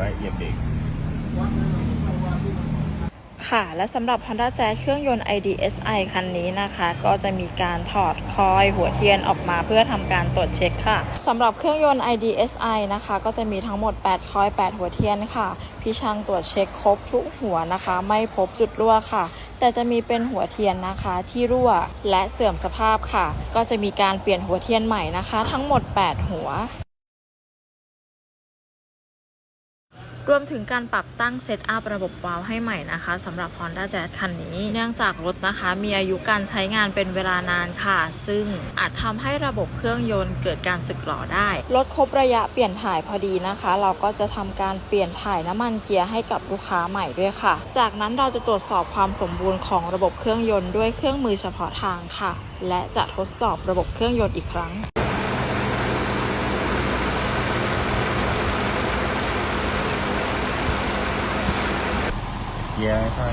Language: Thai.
ว้เหยียบเบรกค่ะ และสำหรับ Honda Jazz เครื่องยนต์ IDSI คันนี้นะคะ ก็จะมีการถอดคอยหัวเทียนออกมาเพื่อทำการตรวจเช็คค่ะสำหรับเครื่องยนต์ IDSI นะคะ ก็จะมีทั้งหมด 8 คอย 8 หัวเทียนค่ะ พี่ช่างตรวจเช็คครบทุกหัวนะคะ ไม่พบจุดรั่วค่ะ แต่จะมีเป็นหัวเทียนนะคะที่รั่วและเสื่อมสภาพค่ะ ก็จะมีการเปลี่ยนหัวเทียนใหม่นะคะ ทั้งหมด 8 หัว รวมถึงการปรับตั้งเซตอัพระบบวาล์วให้ใหม่นะคะสำหรับ Honda Jazz คันนี้ เนื่องจากรถนะคะมีอายุการใช้งานเป็นเวลานานค่ะ ซึ่งอาจทำให้ระบบเครื่องยนต์เกิดการสึกหรอได้ รถครบระยะเปลี่ยนถ่ายพอดีนะคะ เราก็จะทำการเปลี่ยนถ่ายน้ำมันเกียร์ให้กับลูกค้าใหม่ด้วยค่ะ จากนั้นเราจะตรวจสอบความสมบูรณ์ของระบบเครื่องยนต์ด้วยเครื่องมือเฉพาะทางค่ะ และจะทดสอบระบบเครื่องยนต์อีกครั้ง เกียร์ไม่ค่อย